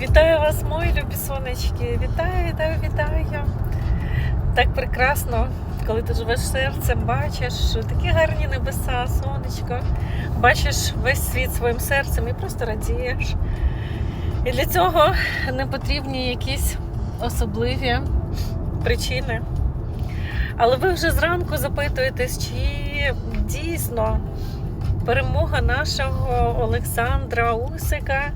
Вітаю вас, мої любі сонечки. Вітаю, вітаю, вітаю. Так прекрасно, коли ти живеш серцем, бачиш такі гарні небеса, сонечко, бачиш весь світ своїм серцем і просто радієш. І для цього не потрібні якісь особливі причини. Але ви вже зранку запитуєтесь, чи дійсно перемога нашого Олександра Усика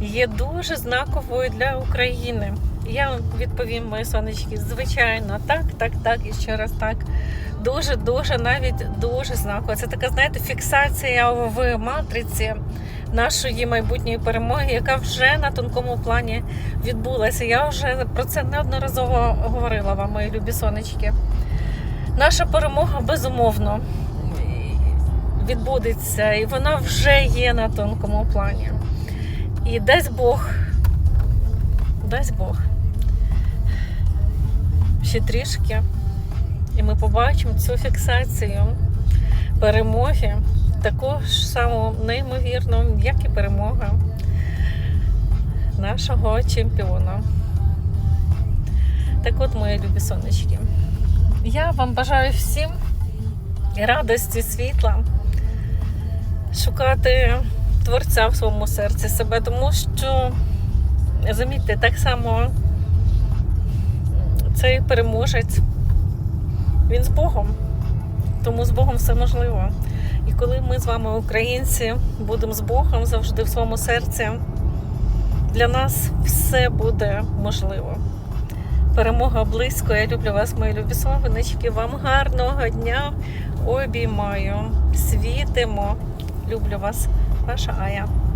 є дуже знаковою для України. Я відповім, мої сонечки, звичайно, так, так, так і ще раз так. Дуже, дуже, навіть дуже знаково. Це така, знаєте, фіксація в матриці нашої майбутньої перемоги, яка вже на тонкому плані відбулася. Я вже про це неодноразово говорила вам, мої любі сонечки. Наша перемога безумовно відбудеться, і вона вже є на тонкому плані. І дасть Бог, дасть Бог. Ще трішки. І ми побачимо цю фіксацію перемоги також само неймовірно, як і перемога нашого чемпіона. Так от, мої любі сонечки. Я вам бажаю всім радості, світла, шукати творця в своєму серці себе, тому що, замітьте, так само цей переможець, він з Богом, тому з Богом все можливо. І коли ми з вами, українці, будемо з Богом завжди в своєму серці, для нас все буде можливо. Перемога близько. Я люблю вас, мої любі славинички. Вам гарного дня обіймаю. Світимо. Люблю вас, ваша Ая.